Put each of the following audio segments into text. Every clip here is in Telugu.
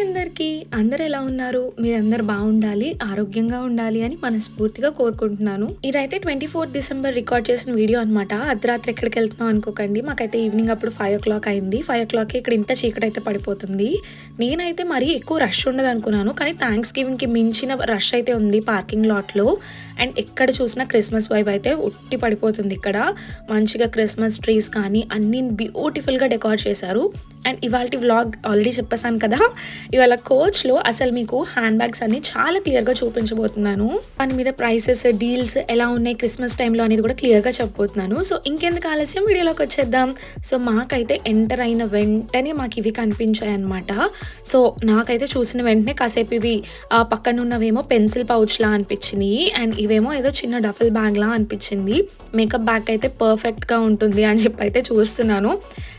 అందరికీ. అందరు ఎలా ఉన్నారు? మీరందరు బాగుండాలి ఆరోగ్యంగా ఉండాలి అని మనస్ఫూర్తిగా కోరుకుంటున్నాను. ఇదైతే ట్వంటీ ఫోర్త్ డిసెంబర్ రికార్డ్ చేసిన వీడియో అనమాట అర్ధరాత్రి ఎక్కడికి వెళ్తున్నాం అనుకోకండి. మాకైతే ఈవినింగ్ అప్పుడు ఫైవ్ ఓ క్లాక్ అయింది. ఫైవ్ ఓ క్లాక్ ఇక్కడ ఇంత చీకటి అయితే పడిపోతుంది. నేనైతే మరీ ఎక్కువ రష్ ఉండదు అనుకున్నాను. కానీ థ్యాంక్స్ గివింగ్కి మించిన రష్ అయితే ఉంది పార్కింగ్ లాట్లో. అండ్ ఎక్కడ చూసినా క్రిస్మస్ వైబ్ అయితే ఉట్టి పడిపోతుంది ఇక్కడ. మంచిగా క్రిస్మస్ ట్రీస్ కానీ అన్ని బ్యూటిఫుల్గా డెకార్ చేశారు. అండ్ ఇవాళ వ్లాగ్ ఆల్రెడీ చెప్పేశాను కదా. ఇవాళ కోచ్లో అసలు మీకు హ్యాండ్ బ్యాగ్స్ అన్ని చాలా క్లియర్గా చూపించబోతున్నాను. దాని మీద ప్రైసెస్ డీల్స్ ఎలా ఉన్నాయి క్రిస్మస్ టైంలో అనేది కూడా క్లియర్గా చెప్పబోతున్నాను. సో ఇంకెందుకు ఆలస్యం? వీడియోలోకి వచ్చేద్దాం. సో మాకైతే ఎంటర్ అయిన వెంటనే మాకు ఇవి కనిపించాయి అనమాట సో నాకైతే చూసిన వెంటనే కాసేపు ఇవి ఆ పక్కన ఉన్నవేమో పెన్సిల్ పౌచ్లా అనిపించినాయి అండ్ ఇవేమో ఏదో చిన్న డఫల్ బ్యాగ్లా అనిపించింది. మేకప్ బ్యాగ్ అయితే పర్ఫెక్ట్గా ఉంటుంది అని చెప్పి అయితే చూస్తున్నాను.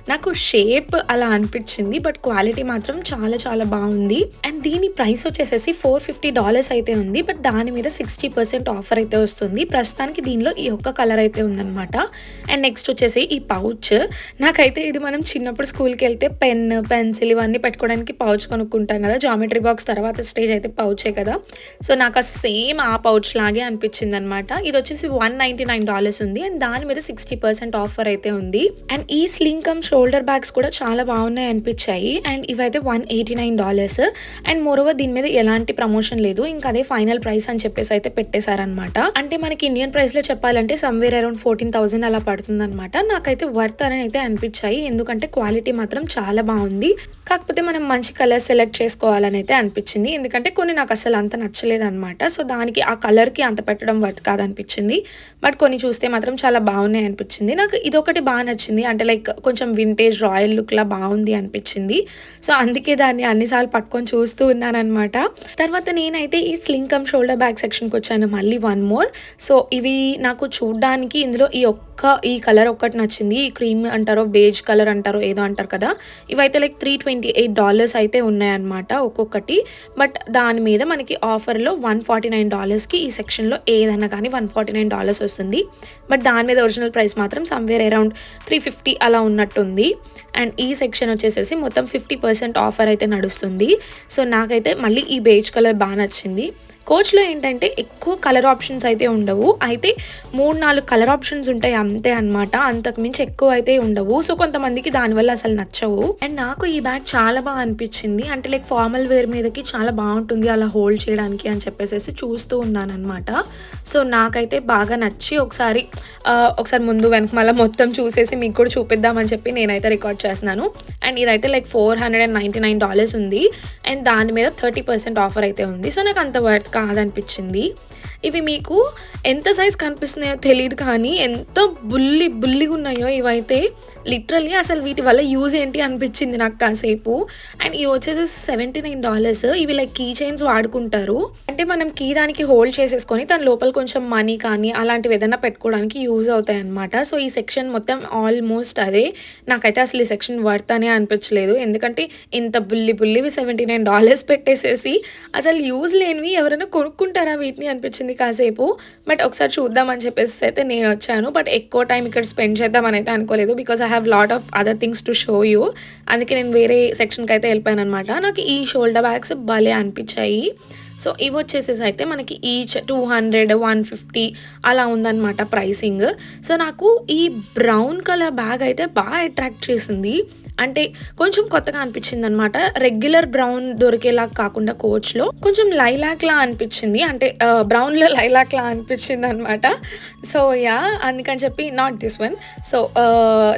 నాకు షేప్ అలా అనిపించింది బట్ క్వాలిటీ మాత్రం చాలా చాలా బాగుంది. అండ్ దీని ప్రైస్ వచ్చేసేసి ఫోర్ ఫిఫ్టీ డాలర్స్ అయితే ఉంది బట్ దాని మీద సిక్స్టీ పర్సెంట్ ఆఫర్ అయితే వస్తుంది. ప్రస్తుతానికి దీనిలో ఈ ఒక్క కలర్ అయితే ఉందన్నమాట. అండ్ నెక్స్ట్ వచ్చేసి ఈ పౌచ్. నాకైతే ఇది మనం చిన్నప్పుడు స్కూల్కి వెళ్తే పెన్ పెన్సిల్ ఇవన్నీ పెట్టుకోవడానికి పౌచ్ కొనుక్కుంటాం కదా. జామెట్రీ బాక్స్ తర్వాత స్టేజ్ అయితే పౌచే కదా. సో నాకు ఆ సేమ్ ఆ పౌచ్ లాగే అనిపించింది అనమాట ఇది వచ్చేసి వన్ నైంటీ నైన్ డాలర్స్ ఉంది అండ్ దాని మీద సిక్స్టీ పర్సెంట్ ఆఫర్ అయితే ఉంది. అండ్ ఈ స్లింగ్ కమ్ షోల్డర్ బ్యాగ్స్ కూడా చాలా బాగున్నాయి అనిపించాయి. అండ్ ఇవైతే one eighty nine dollars. And moreover దీని మీద ఎలాంటి ప్రమోషన్ లేదు. ఇంకా అదే ఫైనల్ ప్రైస్ అని చెప్పేసి అయితే పెట్టేశారనమాట అంటే మనకి ఇండియన్ ప్రైస్లో చెప్పాలంటే సమ్వేర్ అరౌండ్ ఫోర్టీన్ థౌసండ్ అలా పడుతుంది అనమాట నాకైతే వర్త్ అని అయితే అనిపించాయి. ఎందుకంటే క్వాలిటీ మాత్రం చాలా బాగుంది. కాకపోతే మనం మంచి కలర్ సెలెక్ట్ చేసుకోవాలని అయితే అనిపించింది. ఎందుకంటే కొన్ని నాకు అసలు అంత నచ్చలేదు అనమాట సో దానికి ఆ కలర్కి అంత పెట్టడం వర్త్ కాదనిపించింది. బట్ కొన్ని చూస్తే మాత్రం చాలా బాగున్నాయి అనిపించింది. నాకు ఇదొకటి బాగా నచ్చింది. అంటే లైక్ కొంచెం వింటేజ్ రాయల్ లుక్లా బాగుంది అనిపించింది. సో అందుకే దాన్ని అన్నిసార్లు పట్టుకొని చూస్తూ ఉన్నాను అనమాట తర్వాత నేనైతే ఈ స్లింగ్ కమ్ షోల్డర్ బ్యాగ్ సెక్షన్కి వచ్చాను మళ్ళీ వన్ మోర్ సో ఇవి నాకు చూడడానికి ఇందులో ఈ ఒక్క ఈ కలర్ ఒక్కటి నచ్చింది. ఈ క్రీమ్ అంటారో బేజ్ కలర్ అంటారో ఏదో అంటారు కదా. ఇవైతే like three twenty eight dollars అయితే ఉన్నాయన్నమాట ఒక్కొక్కటి. బట్ దాని మీద మనకి ఆఫర్లో వన్ ఫార్టీ నైన్ డాలర్స్కి ఈ సెక్షన్లో ఏదైనా కానీ వన్ ఫార్టీ నైన్ డాలర్స్ వస్తుంది. బట్ దాని మీద ఒరిజినల్ ప్రైస్ మాత్రం సమ్వేర్ అరౌండ్ త్రీ ఫిఫ్టీ అలా ఉన్నట్టుంది. అండ్ ఈ సెక్షన్ వచ్చేసేసి మొత్తం ఫిఫ్టీ పర్సెంట్ ఆఫర్ అయితే నడుస్తుంది. సో నాకైతే మళ్ళీ ఈ బేజ్ కలర్ బాగా నచ్చింది. కోచ్లో ఏంటంటే ఎక్కువ కలర్ ఆప్షన్స్ అయితే ఉండవు. అయితే మూడు నాలుగు కలర్ ఆప్షన్స్ ఉంటాయి అంతే అనమాట అంతకు మించి ఎక్కువ అయితే ఉండవు. సో కొంతమందికి దానివల్ల అసలు నచ్చవు. అండ్ నాకు ఈ బ్యాగ్ చాలా బాగా అనిపించింది. అంటే లైక్ ఫార్మల్ వేర్ మీదకి చాలా బాగుంటుంది అలా హోల్డ్ చేయడానికి అని చెప్పేసి చూస్తూ ఉన్నాను అనమాట సో నాకైతే బాగా నచ్చి ఒకసారి ఒకసారి ముందు వెనక మళ్ళీ మొత్తం చూసేసి మీకు కూడా చూపిద్దామని చెప్పి నేనైతే రికార్డ్ చేస్తున్నాను. అండ్ ఇదైతే like four hundred and ninety nine dollars ఉంది. అండ్ దాని మీద థర్టీ పర్సెంట్ ఆఫర్ అయితే ఉంది. సో నాకు అంత వర్త్ కాదనిపించింది. ఇవి మీకు ఎంత సైజ్ కనిపిస్తున్నాయో తెలియదు కానీ ఎంత బుల్లి బుల్లిగా ఉన్నాయో ఇవైతే లిటరల్లీ అసలు వీటి వల్ల యూజ్ ఏంటి అనిపించింది నాకు కాసేపు. అండ్ ఇవి వచ్చేసి సెవెంటీ నైన్ డాలర్స్ ఇవి లైక్ కీ చైన్స్ వాడుకుంటారు. అంటే మనం కీ దానికి హోల్డ్ చేసేసుకొని దాని లోపల కొంచెం మనీ కానీ అలాంటివి ఏదైనా పెట్టుకోవడానికి యూజ్ అవుతాయి అనమాట సో ఈ సెక్షన్ మొత్తం ఆల్మోస్ట్ అదే. నాకైతే అసలు ఈ సెక్షన్ వర్త్ అనే అనిపించలేదు. ఎందుకంటే ఇంత బుల్లి బుల్లివి సెవెంటీ నైన్ డాలర్స్ పెట్టేసేసి అసలు యూజ్ లేనివి ఎవరైనా కొనుక్కుంటారా వీటిని అనిపించింది. కాసేపు. బట్ ఒకసారి చూద్దామని చెప్పేసి అయితే నేను వచ్చాను. బట్ ఎక్కువ టైం ఇక్కడ స్పెండ్ చేద్దామని అయితే అనుకోలేదు. Because I have lot of other things to show you అందుకే నేను వేరే సెక్షన్కి అయితే వెళ్ళిపోయాను అనమాట నాకు ఈ షోల్డర్ బ్యాగ్స్ భలే అనిపించాయి. సో ఇవి వచ్చేసేసి అయితే మనకి each two hundred one fifty అలా ఉందన్నమాట ప్రైసింగ్ సో నాకు ఈ బ్రౌన్ కలర్ బ్యాగ్ అయితే బాగా అట్రాక్ట్ చేసింది. అంటే కొంచెం కొత్తగా అనిపించింది అనమాట రెగ్యులర్ బ్రౌన్ దొరికేలా కాకుండా కోచ్లో కొంచెం లైలాక్ లా అనిపించింది. అంటే బ్రౌన్లో లైలాక్ లా అనిపించింది అనమాట సో యా అందుకని చెప్పి నాట్ దిస్ వన్ సో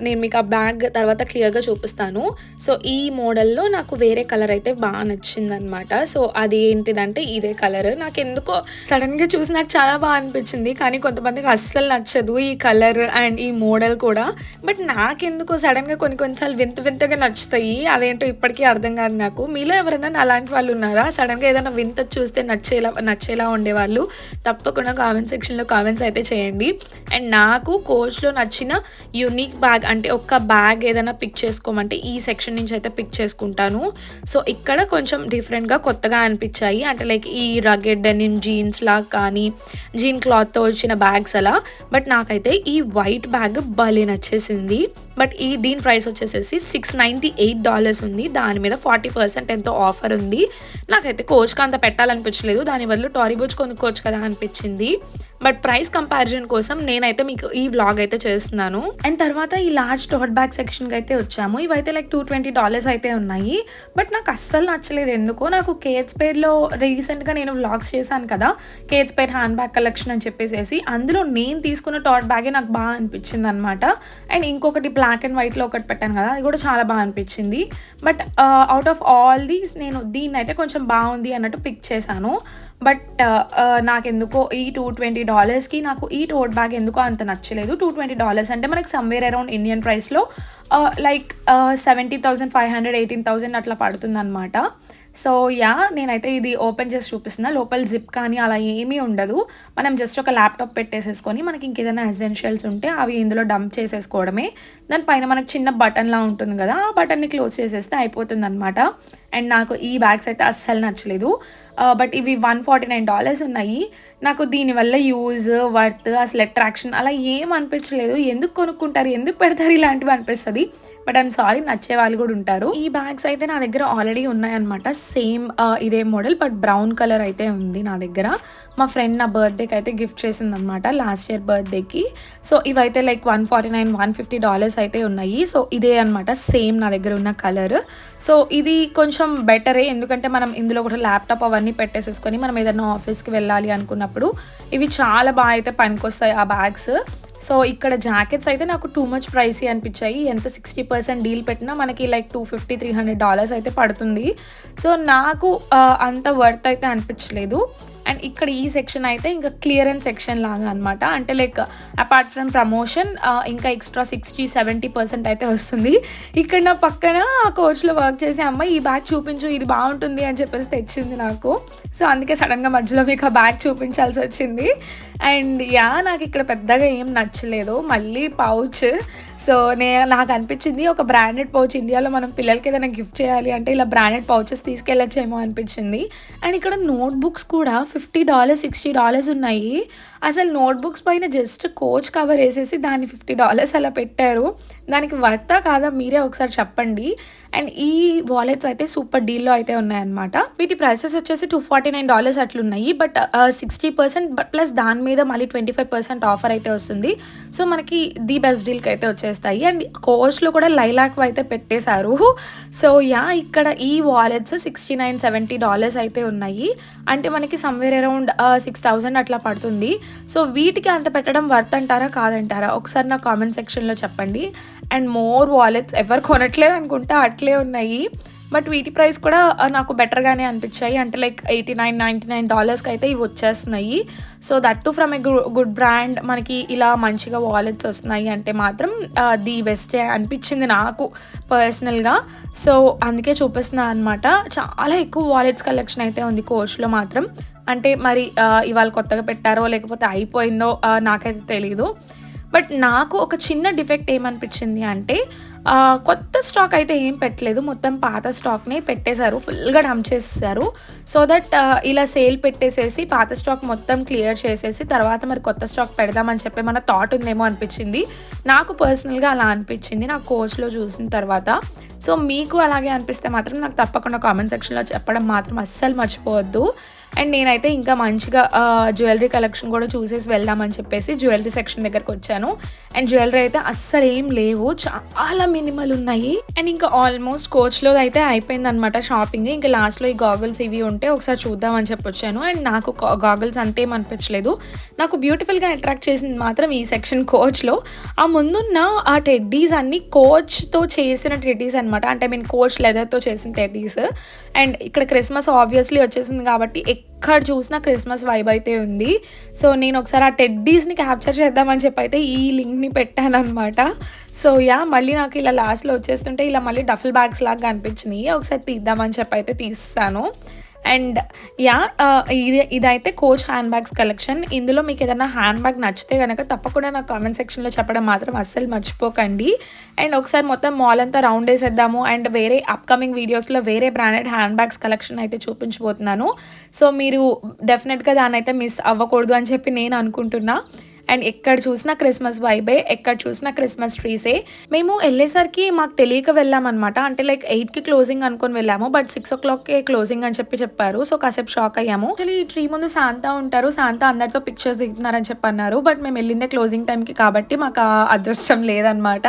నేను మీకు ఆ బ్యాగ్ తర్వాత క్లియర్గా చూపిస్తాను. సో ఈ మోడల్లో నాకు వేరే కలర్ అయితే బాగా నచ్చిందనమాట సో అది ఏంటిదంటే ఇదే కలర్ నాకు ఎందుకో సడన్గా చూసి నాకు చాలా బాగా అనిపించింది. కానీ కొంతమందికి అస్సలు నచ్చదు ఈ కలర్ అండ్ ఈ మోడల్ కూడా. బట్ నాకెందుకో సడన్గా కొన్ని కొన్నిసార్లు వింత వింతగా నచ్చుతాయి. అదేంటో ఇప్పటికీ అర్థం కాదు నాకు. మీలో ఎవరైనా అలాంటి వాళ్ళు ఉన్నారా? సడన్గా ఏదైనా వింత చూస్తే నచ్చేలా నచ్చేలా ఉండేవాళ్ళు తప్పకుండా కామెంట్ సెక్షన్లో కామెంట్స్ అయితే చేయండి. అండ్ నాకు కోచ్లో నచ్చిన యూనిక్ బ్యాగ్ అంటే ఒక్క బ్యాగ్ ఏదైనా పిక్ చేసుకోమంటే ఈ సెక్షన్ నుంచి అయితే పిక్ చేసుకుంటాను. సో ఇక్కడ కొంచెం డిఫరెంట్గా కొత్తగా అనిపించాయి. అంటే లైక్ ఈ రగెడ్ డెనిమ్ జీన్స్ లా కానీ జీన్ క్లాత్తో వచ్చిన బ్యాగ్స్ అలా. బట్ నాకైతే ఈ వైట్ బ్యాగ్ భలే నచ్చేసింది. బట్ ఈ దీని ప్రైస్ వచ్చేసేసి సిక్స్ నైంటీ ఎయిట్ డాలర్స్ ఉంది. దాని మీద ఫార్టీ పర్సెంట్ ఎంతో ఆఫర్ ఉంది. నాకైతే కోచ్కి అంత పెట్టాలనిపించలేదు. దాని బదులు టారీ బోచ్ కొనుక్కోవచ్చు కదా అనిపించింది. బట్ ప్రైస్ కంపారిజన్ కోసం నేనైతే మీకు ఈ వ్లాగ్ అయితే చేస్తున్నాను. అండ్ తర్వాత ఈ లార్జ్ టోట్ బ్యాగ్ సెక్షన్కి అయితే వచ్చాము. ఇవైతే లైక్ టూ ట్వంటీ డాలర్స్ అయితే ఉన్నాయి. బట్ నాకు అస్సలు నచ్చలేదు. ఎందుకో నాకు కేట్స్ పేర్లో రీసెంట్గా నేను వ్లాగ్స్ చేశాను కదా. కేట్స్ పేర్ హ్యాండ్ బ్యాగ్ కలెక్షన్ అని చెప్పేసి అందులో నేను తీసుకున్న టాట్ బ్యాగే నాకు బాగా అనిపించింది అనమాట అండ్ ఇంకొకటి బ్లాక్ అండ్ వైట్లో ఒకటి పెట్టాను కదా. అది కూడా చాలా బాగా అనిపించింది. But out of all these నేను దీన్ని అయితే కొంచెం బాగుంది అన్నట్టు పిక్ చేశాను. బట్ uh, uh, నాకెందుకో ఈ టూ ట్వంటీ డాలర్స్కి నాకు ఈ టోట్ బ్యాగ్ ఎందుకో అంత నచ్చలేదు. టూ ట్వంటీ డాలర్స్ అంటే మనకి సమ్వేర్ అరౌండ్ ఇండియన్ ప్రైస్లో like seventy thousand five hundred eighteen thousand అట్లా పడుతుంది అనమాట సో యా నేనైతే ఇది ఓపెన్ చేసి చూపిస్తున్నా. లోపల జిప్ కానీ అలా ఏమీ ఉండదు. మనం జస్ట్ ఒక ల్యాప్టాప్ పెట్టేసేసుకొని మనకి ఇంకేదైనా ఎసెన్షియల్స్ ఉంటే అవి ఇందులో డంప్ చేసేసుకోవడమే. దానిపైన మనకి చిన్న బటన్లా ఉంటుంది కదా ఆ బటన్ని క్లోజ్ చేసేస్తే అయిపోతుంది అనమాట అండ్ నాకు ఈ బ్యాగ్స్ అయితే అస్సలు నచ్చలేదు. బట్ ఇవి వన్ ఫార్టీ నైన్ డాలర్స్ ఉన్నాయి. నాకు దీనివల్ల యూజ్ వర్త్ అసలు అట్రాక్షన్ అలా ఏం అనిపించలేదు. ఎందుకు కొనుక్కుంటారు? ఎందుకు పెడతారు? ఇలాంటివి అనిపిస్తుంది. బట్ ఐమ్ సారీ నచ్చే వాళ్ళు కూడా ఉంటారు. ఈ బ్యాగ్స్ అయితే నా దగ్గర ఆల్రెడీ ఉన్నాయన్నమాట. సేమ్ ఇదే మోడల్ బట్ బ్రౌన్ కలర్ అయితే ఉంది నా దగ్గర. మా ఫ్రెండ్ నా బర్త్డేకి అయితే గిఫ్ట్ చేసిందనమాట లాస్ట్ ఇయర్ బర్త్డేకి సో ఇవైతే like one forty nine one fifty dollars అయితే ఉన్నాయి. సో ఇదే అనమాట సేమ్ నా దగ్గర ఉన్న కలర్ సో ఇది కొంచెం బెటరే ఎందుకంటే మనం ఇందులో కూడా ల్యాప్టాప్ అవన్నీ పెట్టేసేసుకొని మనం ఏదైనా ఆఫీస్కి వెళ్ళాలి అనుకున్నప్పుడు ఇవి చాలా బాగా అయితే పనికొస్తాయి ఆ బ్యాగ్స్. సో ఇక్కడ జాకెట్స్ అయితే నాకు టూ మచ్ ప్రైసీ అనిపించాయి. ఎంత సిక్స్టీ పర్సెంట్ డీల్ పెట్టినా మనకి like two fifty three hundred dollars అయితే పడుతుంది. సో నాకు అంత వర్త్ అయితే అనిపించలేదు. అండ్ ఇక్కడ ఈ సెక్షన్ అయితే ఇంకా క్లియరెన్స్ సెక్షన్ లాగా అనమాట అంటే లైక్ అపార్ట్ ఫ్రమ్ ప్రమోషన్ ఇంకా ఎక్స్ట్రా సిక్స్టీ సెవెంటీ పర్సెంట్ అయితే వస్తుంది. ఇక్కడ నా పక్కన కోచ్లో వర్క్ చేసే అమ్మాయి ఈ బ్యాగ్ చూపించు ఇది బాగుంటుంది అని చెప్పేసి తెచ్చింది నాకు. సో అందుకే సడన్గా మధ్యలో మీకు ఆ బ్యాగ్ చూపించాల్సి వచ్చింది. అండ్ యా నాకు ఇక్కడ పెద్దగా ఏం నచ్చలేదు. మళ్ళీ పౌచ్ సో నే నాకు అనిపించింది ఒక బ్రాండెడ్ పౌచ్ ఇండియాలో మనం పిల్లలకి ఏదైనా గిఫ్ట్ చేయాలి అంటే ఇలా బ్రాండెడ్ పౌచెస్ తీసుకెళ్ళచ్చేమో అనిపించింది. అండ్ ఇక్కడ నోట్బుక్స్ కూడా ఫిఫ్టీ డాలర్స్ సిక్స్టీ డాలర్స్ ఉన్నాయి. అసలు నోట్బుక్స్ పైన జస్ట్ కోచ్ కవర్ వేసేసి దాన్ని ఫిఫ్టీ డాలర్స్ అలా పెట్టారు. దానికి వర్తా కాదా మీరే ఒకసారి చెప్పండి. అండ్ ఈ వాలెట్స్ అయితే సూపర్ డీల్లో అయితే ఉన్నాయన్నమాట. వీటి ప్రైసెస్ వచ్చేసి టూ ఫార్టీ నైన్ డాలర్స్ అట్లున్నాయి. బట్ సిక్స్టీ పర్సెంట్ ప్లస్ దాని మీద మళ్ళీ ట్వంటీ ఫైవ్ పర్సెంట్ ఆఫర్ అయితే వస్తుంది. సో మనకి ది బెస్ట్ డీల్కి అయితే వచ్చేస్తాయి. అండ్ కోచ్లో కూడా లైలాక్ అయితే పెట్టేశారు. సో యా ఇక్కడ ఈ wallets sixty nine seventy dollars అయితే ఉన్నాయి. అంటే మనకి సమ్వేర్ అరౌండ్ సిక్స్ థౌజండ్ అట్లా పడుతుంది. సో వీటికి అంత పెట్టడం వర్త్ అంటారా? కాదంటారా? ఒకసారి నా కామెంట్ సెక్షన్లో చెప్పండి. అండ్ మోర్ వాలెట్స్ ఎవరు కొనట్లేదు అనుకుంటా అట్లే ఉన్నాయి. బట్ వీటి ప్రైస్ కూడా నాకు బెటర్గానే అనిపించాయి. అంటే like eighty nine ninety nine డాలర్స్కి అయితే ఇవి వచ్చేస్తున్నాయి. So that to from a good brand మనకి ఇలా మంచిగా వాలెట్స్ వస్తున్నాయి అంటే మాత్రం ది బెస్టే అనిపించింది నాకు పర్సనల్గా సో అందుకే చూపిస్తున్నాను అనమాట చాలా ఎక్కువ వాలెట్స్ కలెక్షన్ అయితే ఉంది కోచ్లో మాత్రం. అంటే మరి ఇవాళ కొత్తగా పెట్టారో లేకపోతే అయిపోయిందో నాకైతే తెలీదు. బట్ నాకు ఒక చిన్న డిఫెక్ట్ ఏమనిపించింది అంటే కొత్త స్టాక్ అయితే ఏం పెట్టలేదు. మొత్తం పాత స్టాక్నే పెట్టేశారు. ఫుల్గా డంప్ చేసేసారు సో దట్ ఇలా సేల్ పెట్టేసేసి పాత స్టాక్ మొత్తం క్లియర్ చేసేసి తర్వాత మరి కొత్త స్టాక్ పెడదామని చెప్పి మన థాట్ ఉందేమో అనిపించింది. నాకు పర్సనల్గా అలా అనిపించింది. నా కోచ్లో చూసిన తర్వాత. సో మీకు అలాగే అనిపిస్తే మాత్రం నాకు తప్పకుండా కామెంట్ సెక్షన్లో చెప్పడం మాత్రం అస్సలు మర్చిపోవద్దు. అండ్ నేనైతే ఇంకా మంచిగా జ్యువెలరీ కలెక్షన్ కూడా చూసేసి వెళ్దామని చెప్పేసి జ్యువెలరీ సెక్షన్ దగ్గరకు వచ్చాను. అండ్ జ్యువెలరీ అయితే అస్సలు ఏం లేవు. చాలా మినిమల్ ఉన్నాయి. అండ్ ఇంకా ఆల్మోస్ట్ కోచ్లో అయితే అయిపోయింది అనమాట షాపింగ్. ఇంకా లాస్ట్లో ఈ గాగుల్స్ ఇవి ఉంటే ఒకసారి చూద్దామని చెప్పి వచ్చాను అండ్ నాకు గాగుల్స్ అంతేం అనిపించలేదు. నాకు బ్యూటిఫుల్గా అట్రాక్ట్ చేసింది మాత్రం ఈ సెక్షన్ కోచ్లో. ఆ ముందున్న ఆ టెడ్డీస్ అన్ని కోచ్తో చేసిన టెడ్డీస్ అనమాట అంటే మీన్ కోచ్ లెదర్తో చేసిన టెడ్డీస్. అండ్ ఇక్కడ క్రిస్మస్ ఆబ్వియస్లీ వచ్చేసింది కాబట్టి ఎక్కడ చూసినా క్రిస్మస్ వైబ్ అయితే ఉంది. సో నేను ఒకసారి ఆ టెడ్డీస్ని క్యాప్చర్ చేద్దామని చెప్పి అయితే ఈ లింక్ని పెట్టాను అనమాట సో యా మళ్ళీ నాకు ఇలా లాస్ట్లో వచ్చేస్తుంటే ఇలా మళ్ళీ డఫల్ బ్యాగ్స్ లాగా అనిపించినాయి ఒకసారి తీద్దామని చెప్పి అయితే తీస్తాను. అండ్ యా uh, ఇది ఇదైతే కోచ్ హ్యాండ్ బ్యాగ్స్ కలెక్షన్ ఇందులో మీకు ఏదైనా హ్యాండ్ బ్యాగ్ నచ్చితే కనుక తప్పకుండా నాకు కామెంట్ సెక్షన్లో చెప్పడం మాత్రం అస్సలు మర్చిపోకండి. అండ్ ఒకసారి మొత్తం మాల్ అంతా రౌండ్ వేసేద్దాము. అండ్ వేరే అప్కమింగ్ వీడియోస్లో వేరే బ్రాండెడ్ హ్యాండ్ బ్యాగ్స్ కలెక్షన్ అయితే చూపించబోతున్నాను. సో మీరు డెఫినెట్గా దాన్ని అయితే మిస్ అవ్వకూడదు అని చెప్పి నేను అనుకుంటున్నా. అండ్ ఎక్కడ చూసినా క్రిస్మస్ వైబే ఎక్కడ చూసినా క్రిస్మస్ ట్రీసే మేము వెళ్ళేసరికి మాకు తెలియక వెళ్ళామన్నమాట. అంటే లైక్ ఎయిట్కి క్లోజింగ్ అనుకొని వెళ్ళాము బట్ సిక్స్ ఓ క్లాక్కే క్లోజింగ్ అని చెప్పి చెప్పారు. సో కాసేపు షాక్ అయ్యాము. యాక్చువల్లీ ఈ ట్రీ ముందు శాంతా ఉంటారు. శాంతా అందరితో పిక్చర్స్ దిగుతున్నారని చెప్పి అన్నారు బట్ మేము వెళ్ళిందే క్లోజింగ్ టైంకి కాబట్టి మాకు అదృష్టం లేదనమాట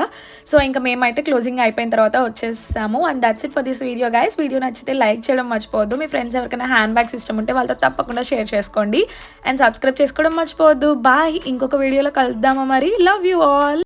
సో ఇంకా మేమైతే క్లోజింగ్ అయిపోయిన తర్వాత వచ్చేసాము. And that's it for this video guys video నచ్చితే లైక్ చేయడం మర్చిపోవద్దు. మీ ఫ్రెండ్స్ ఎవరికైనా హ్యాండ్ బ్యాగ్ సిస్టమ్ ఉంటే వాళ్ళతో తప్పకుండా షేర్ చేసుకోండి. అండ్ సబ్స్క్రైబ్ చేసుకోవడం మర్చిపోవద్దు. బాయ్ ఇంకొక వీడియోలో కలుద్దామా మరి? Love you all